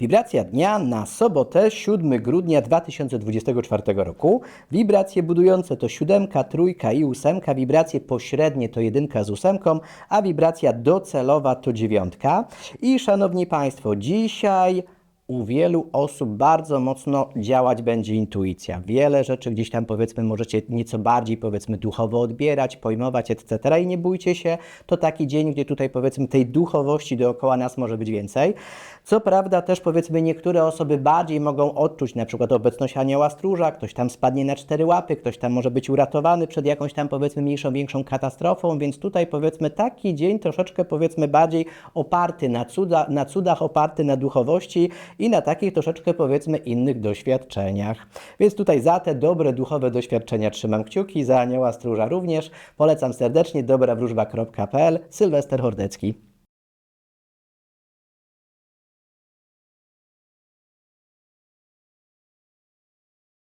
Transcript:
Wibracja dnia na sobotę 7 grudnia 2024 roku. Wibracje budujące to siódemka, trójka i ósemka. Wibracje pośrednie to jedynka z ósemką, a wibracja docelowa to dziewiątka. I szanowni Państwo, dzisiaj u wielu osób bardzo mocno działać będzie intuicja. Wiele rzeczy gdzieś tam powiedzmy możecie nieco bardziej powiedzmy duchowo odbierać, pojmować, etc. I nie bójcie się, to taki dzień, gdzie tutaj powiedzmy tej duchowości dookoła nas może być więcej. Co prawda też powiedzmy niektóre osoby bardziej mogą odczuć na przykład obecność anioła stróża, ktoś tam spadnie na cztery łapy, ktoś tam może być uratowany przed jakąś tam powiedzmy mniejszą, większą katastrofą, więc tutaj powiedzmy taki dzień troszeczkę powiedzmy bardziej oparty na, cuda, na cudach, oparty na duchowości i na takich troszeczkę powiedzmy innych doświadczeniach. Więc tutaj za te dobre duchowe doświadczenia trzymam kciuki, za anioła stróża również. Polecam serdecznie dobrawróżba.pl Sylwester Hordecki.